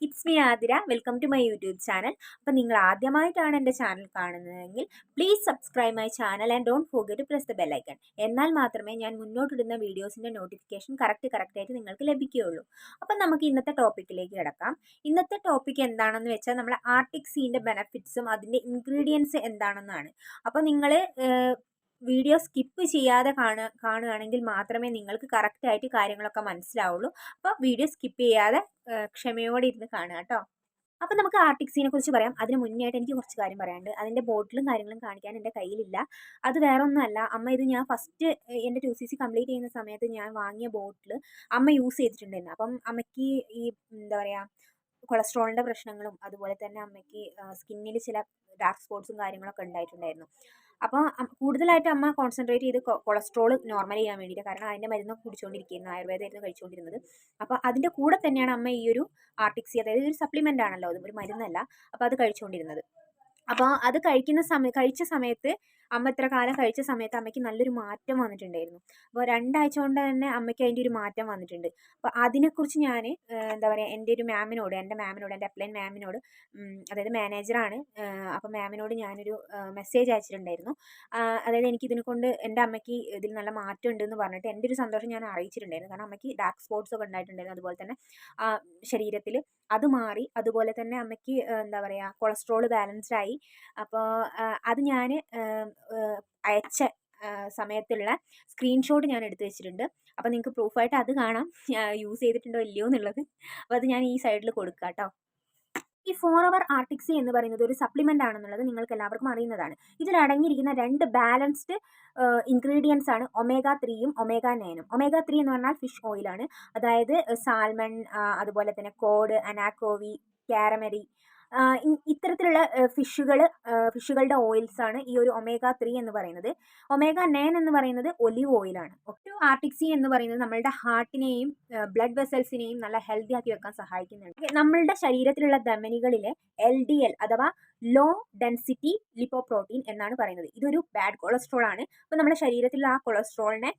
It's me Athira welcome to my YouTube channel അപ്പോൾ നിങ്ങൾ ആദ്യമായിട്ടാണ് എന്റെ ചാനൽ കാണുന്നതെങ്കിൽ please subscribe my channel and don't forget press the bell icon എന്നാൽ മാത്രമേ ഞാൻ മുന്നോട്ടിടുന്ന വീഡിയോസിന്റെ നോട്ടിഫിക്കേഷൻ കറക്റ്റ് കറക്റ്റായിട്ട് നിങ്ങൾക്ക് ലഭിക്കുകയുള്ളൂ. അപ്പം നമുക്ക് ഇന്നത്തെ ടോപ്പിക്കിലേക്ക് കിടക്കാം. ഇന്നത്തെ ടോപ്പിക് എന്താണെന്ന് വെച്ചാൽ നമ്മൾ ആർട്ടിക് സീന്റെ ബെനഫിറ്റ്സും അതിന്റെ ഇൻഗ്രീഡിയൻസ് എന്താണെന്നാണ്. അപ്പോൾ നിങ്ങൾ വീഡിയോ സ്കിപ്പ് ചെയ്യാതെ കാണുക കാണുകയാണെങ്കിൽ മാത്രമേ നിങ്ങൾക്ക് കറക്റ്റായിട്ട് കാര്യങ്ങളൊക്കെ മനസ്സിലാവുള്ളൂ. അപ്പോൾ വീഡിയോ സ്കിപ്പ് ചെയ്യാതെ ക്ഷമയോടെ ഇരുന്ന് കാണുക കേട്ടോ. അപ്പം നമുക്ക് ആർട്ടിക്സിനെ കുറിച്ച് പറയാം. അതിന് മുന്നേ ആയിട്ട് എനിക്ക് കുറച്ച് കാര്യം പറയാനുണ്ട്. അതിന്റെ ബോട്ടിലും കാര്യങ്ങളും കാണിക്കാൻ എന്റെ കയ്യിലില്ല. അത് വേറെ ഒന്നുമല്ല അമ്മ ഇത് ഞാൻ ഫസ്റ്റ് എന്റെ ടു സി സി കംപ്ലീറ്റ് ചെയ്യുന്ന സമയത്ത് ഞാൻ വാങ്ങിയ ബോട്ടിൽ അമ്മ യൂസ് ചെയ്തിട്ടുണ്ടായിരുന്നു. അപ്പം അമ്മയ്ക്ക് ഈ എന്താ പറയുക കൊളസ്ട്രോളിന്റെ പ്രശ്നങ്ങളും അതുപോലെ തന്നെ അമ്മയ്ക്ക് സ്കിന്നിൽ ചില ഡാർക്ക് സ്പോട്ട്സും കാര്യങ്ങളൊക്കെ ഉണ്ടായിട്ടുണ്ടായിരുന്നു. അപ്പോൾ കൂടുതലായിട്ട് അമ്മ കോൺസെൻട്രേറ്റ് ചെയ്ത് കൊളസ്ട്രോൾ നോർമൽ ചെയ്യാൻ വേണ്ടിയിട്ട് കാരണം അതിന്റെ മരുന്നൊക്കെ കുടിച്ചുകൊണ്ടിരിക്കുന്നു ആയുർവേദമായിരുന്നു കഴിച്ചുകൊണ്ടിരുന്നത് അപ്പോൾ അതിന്റെ കൂടെ തന്നെയാണ് അമ്മ ഈ ഒരു ആർട്ടിക്സി അതായത് ഒരു സപ്ലിമെന്റ് ആണല്ലോ അത് ഒരു മരുന്നല്ല. അപ്പോൾ അത് കഴിച്ചുകൊണ്ടിരുന്നത് അപ്പോൾ അത് കഴിക്കുന്ന സമയം കഴിച്ച സമയത്ത് അമ്മ ഇത്ര കാലം കഴിച്ച സമയത്ത് അമ്മയ്ക്ക് നല്ലൊരു മാറ്റം വന്നിട്ടുണ്ടായിരുന്നു. അപ്പോൾ രണ്ടാഴ്ച കൊണ്ട് തന്നെ അമ്മയ്ക്ക് അതിന്റെ ഒരു മാറ്റം വന്നിട്ടുണ്ട്. അപ്പോൾ അതിനെക്കുറിച്ച് ഞാൻ എന്താ പറയുക എന്റെ ഒരു മാമിനോട് എന്റെ മാമിനോട് എന്റെ അപ്ലൈൻ മാമിനോട് അതായത് മാനേജറാണ് അപ്പോൾ മാമിനോട് ഞാനൊരു മെസ്സേജ് അയച്ചിട്ടുണ്ടായിരുന്നു. അതായത് എനിക്ക് ഇതിനെ കൊണ്ട് എന്റെ അമ്മയ്ക്ക് ഇതിൽ നല്ല മാറ്റം ഉണ്ടെന്ന് പറഞ്ഞിട്ട് എന്റെ ഒരു സന്തോഷം ഞാൻ അറിയിച്ചിട്ടുണ്ടായിരുന്നു. കാരണം അമ്മയ്ക്ക് ഡാർക്ക് സ്പോട്ട്സ് ഒക്കെ ഉണ്ടായിട്ടുണ്ടായിരുന്നു. അതുപോലെ തന്നെ ശരീരത്തിൽ അത് മാറി അതുപോലെ തന്നെ അമ്മയ്ക്ക് എന്താ പറയുക കൊളസ്ട്രോൾ ബാലൻസ്ഡ് ആയി. അപ്പോൾ അത് ഞാൻ അയച്ച സമയത്തുള്ള സ്ക്രീൻഷോട്ട് ഞാൻ എടുത്തു വെച്ചിട്ടുണ്ട്. അപ്പോൾ നിങ്ങൾക്ക് പ്രൂഫായിട്ട് അത് കാണാം. യൂസ് ചെയ്തിട്ടുണ്ടോ ഇല്ലയോ എന്നുള്ളത്. അപ്പോൾ അത് ഞാൻ ഈ സൈഡിൽ കൊടുക്കാം കേട്ടോ ഈ ഫോർ അവർ ആർട്ടിക്സി എന്ന് പറയുന്നത് ഒരു സപ്ലിമെന്റ് ആണെന്നുള്ളത് നിങ്ങൾക്ക് എല്ലാവർക്കും അറിയുന്നതാണ്. ഇതിൽ അടങ്ങിയിരിക്കുന്ന രണ്ട് ബാലൻസ്ഡ് ഇൻഗ്രീഡിയൻസ് ആണ് ഒമേഗ ത്രീയും ഒമേഗ നയനും ഒമേഗ ത്രീ എന്ന് പറഞ്ഞാൽ ഫിഷ് ഓയിലാണ് അതായത് സാൽമൺ അതുപോലെ തന്നെ കോഡ് അനാക്കോവി കാരമരി ഇത്തരത്തിലുള്ള ഫിഷുകൾ ഫിഷുകളുടെ ഓയിൽസ് ആണ് ഈ ഒരു ഒമേഗ ത്രീ എന്ന് പറയുന്നത്. ഒമേഗ നയൻ എന്ന് പറയുന്നത് ഒലിവ് ഓയിലാണ്. ഒറ്റ ആർട്ടിക്സി എന്ന് പറയുന്നത് നമ്മളുടെ ഹാർട്ടിനെയും ബ്ലഡ് വെസൽസിനെയും നല്ല ഹെൽത്തി ആക്കി വെക്കാൻ സഹായിക്കുന്നുണ്ട്. നമ്മളുടെ ശരീരത്തിലുള്ള ധമനികളിലെ എൽ ഡി എൽ അഥവാ ലോ ഡെൻസിറ്റി ലിപ്പോ പ്രോട്ടീൻ എന്നാണ് പറയുന്നത്. ഇതൊരു ബാഡ് കൊളസ്ട്രോൾ ആണ് അപ്പോൾ നമ്മുടെ ശരീരത്തിലുള്ള ആ കൊളസ്ട്രോളിനെ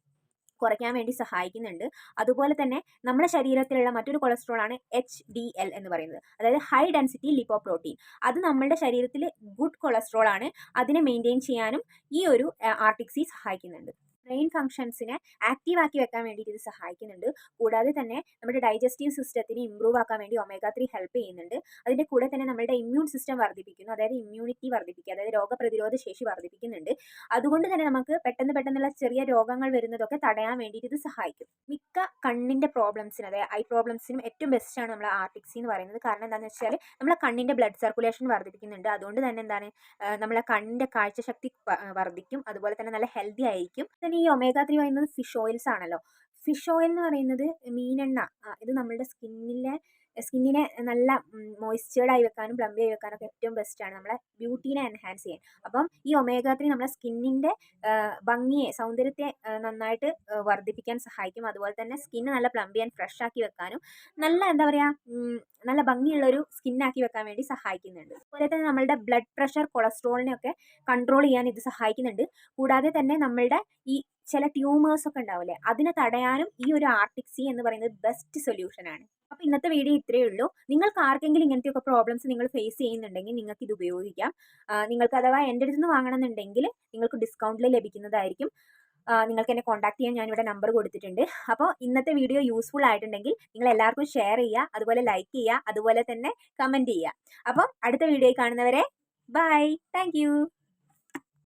കുറയ്ക്കാൻ വേണ്ടി സഹായിക്കുന്നുണ്ട്. അതുപോലെ തന്നെ നമ്മുടെ ശരീരത്തിലുള്ള മറ്റൊരു കൊളസ്ട്രോൾ ആണ് എച്ച് ഡി എൽ എന്ന് പറയുന്നത്. അതായത് ഹൈ ഡെൻസിറ്റി ലിപ്പോ പ്രോട്ടീൻ അത് നമ്മുടെ ശരീരത്തിൽ ഗുഡ് കൊളസ്ട്രോൾ ആണ്. അതിനെ മെയിന്റെയിൻ ചെയ്യാനും ഈ ഒരു ആർട്ടിക്സി സഹായിക്കുന്നുണ്ട്. ബ്രെയിൻ ഫംഗ്ഷൻസിനെ ആക്റ്റീവ് ആക്കി വെക്കാൻ വേണ്ടിയിട്ട് ഇത് സഹായിക്കുന്നുണ്ട്. കൂടാതെ തന്നെ നമ്മുടെ ഡൈജസ്റ്റീവ് സിസ്റ്റത്തിനെ ഇമ്പ്രൂവ് ആക്കാൻ വേണ്ടി ഒമേഗ ത്രീ ഹെൽപ്പ് ചെയ്യുന്നുണ്ട്. അതിന്റെ കൂടെ തന്നെ നമ്മുടെ ഇമ്മ്യൂൺ സിസ്റ്റം വർദ്ധിപ്പിക്കുന്നു. അതായത് ഇമ്മ്യൂണിറ്റി വർദ്ധിപ്പിക്കുക. അതായത് രോഗപ്രതിരോധ ശേഷി വർദ്ധിപ്പിക്കുന്നുണ്ട്. അതുകൊണ്ട് തന്നെ നമുക്ക് പെട്ടെന്ന് പെട്ടെന്നുള്ള ചെറിയ രോഗങ്ങൾ വരുന്നതൊക്കെ തടയാൻ വേണ്ടിയിട്ട് ഇത് സഹായിക്കും. മിക്ക കണ്ണിന്റെ പ്രോബ്ലംസിന് അതായത് ഐ പ്രോബ്ലംസിനും ഏറ്റവും ബെസ്റ്റാണ് നമ്മൾ ആർട്ടിക്സി എന്ന് പറയുന്നത്. കാരണം എന്താണെന്ന് വെച്ചാൽ നമ്മളെ കണ്ണിന്റെ ബ്ലഡ് സർക്കുലേഷൻ വർദ്ധിപ്പിക്കുന്നുണ്ട്. അതുകൊണ്ട് തന്നെ എന്താണ് നമ്മളെ കണ്ണിന്റെ കാഴ്ചശക്തി വർദ്ധിക്കും. അതുപോലെ തന്നെ നല്ല ഹെൽത്തി ആയിരിക്കും. തന്നെ ഈ ഒമേഗ ത്രീ പറയുന്നത് ഫിഷ് ഓയിൽസ് ആണല്ലോ. ഫിഷ് ഓയിൽ എന്ന് പറയുന്നത് മീനെണ്ണ ഇത് നമ്മളുടെ സ്കിന്നിലെ സ്കിന്നിനെ നല്ല മോയ്സ്ചേർഡ് ആയി വെക്കാനും പ്ലംബി ആയി വെക്കാനൊക്കെ ഏറ്റവും ബെസ്റ്റാണ് നമ്മളെ ബ്യൂട്ടീനെ എൻഹാൻസ് ചെയ്യാൻ. അപ്പം ഈ ഒമേഗ ത്രീ നമ്മളെ സ്കിന്നിന്റെ ഭംഗിയെ സൗന്ദര്യത്തെ നന്നായിട്ട് വർദ്ധിപ്പിക്കാൻ സഹായിക്കും. അതുപോലെ തന്നെ സ്കിന്ന് നല്ല പ്ലംബി ആൻഡ് ഫ്രഷ് ആക്കി വെക്കാനും നല്ല എന്താ പറയുക നല്ല ഭംഗിയുള്ളൊരു സ്കിന്നാക്കി വെക്കാൻ വേണ്ടി സഹായിക്കുന്നുണ്ട്. അതുപോലെ തന്നെ നമ്മളുടെ ബ്ലഡ് പ്രഷർ കൊളസ്ട്രോളിനെയൊക്കെ കൺട്രോൾ ചെയ്യാൻ ഇത് സഹായിക്കുന്നുണ്ട്. കൂടാതെ തന്നെ നമ്മളുടെ ഈ ചില ട്യൂമേഴ്സ് ഒക്കെ ഉണ്ടാവില്ലേ അതിനെ തടയാനും ഈ ഒരു ആർട്ടിക് സി എന്ന് പറയുന്നത് ബെസ്റ്റ് സൊല്യൂഷൻ ആണ്. അപ്പോൾ ഇന്നത്തെ വീഡിയോ ഇത്രയേ ഉള്ളൂ. നിങ്ങൾക്ക് ആർക്കെങ്കിലും ഇങ്ങനത്തെയൊക്കെ പ്രോബ്ലംസ് നിങ്ങൾ ഫേസ് ചെയ്യുന്നുണ്ടെങ്കിൽ നിങ്ങൾക്ക് ഇത് ഉപയോഗിക്കാം. നിങ്ങൾക്ക് അഥവാ എന്റെ അടുത്ത് നിന്ന് വാങ്ങണമെന്നുണ്ടെങ്കിൽ നിങ്ങൾക്ക് ഡിസ്കൗണ്ടിൽ ലഭിക്കുന്നതായിരിക്കും. നിങ്ങൾക്ക് എന്നെ കോൺടാക്ട് ചെയ്യാൻ ഞാനിവിടെ നമ്പർ കൊടുത്തിട്ടുണ്ട്. അപ്പോൾ ഇന്നത്തെ വീഡിയോ യൂസ്ഫുൾ ആയിട്ടുണ്ടെങ്കിൽ നിങ്ങൾ എല്ലാവർക്കും ഷെയർ ചെയ്യുക അതുപോലെ ലൈക്ക് ചെയ്യുക അതുപോലെ തന്നെ കമന്റ് ചെയ്യുക. അപ്പം അടുത്ത വീഡിയോയിൽ കാണുന്നവരെ ബൈ താങ്ക്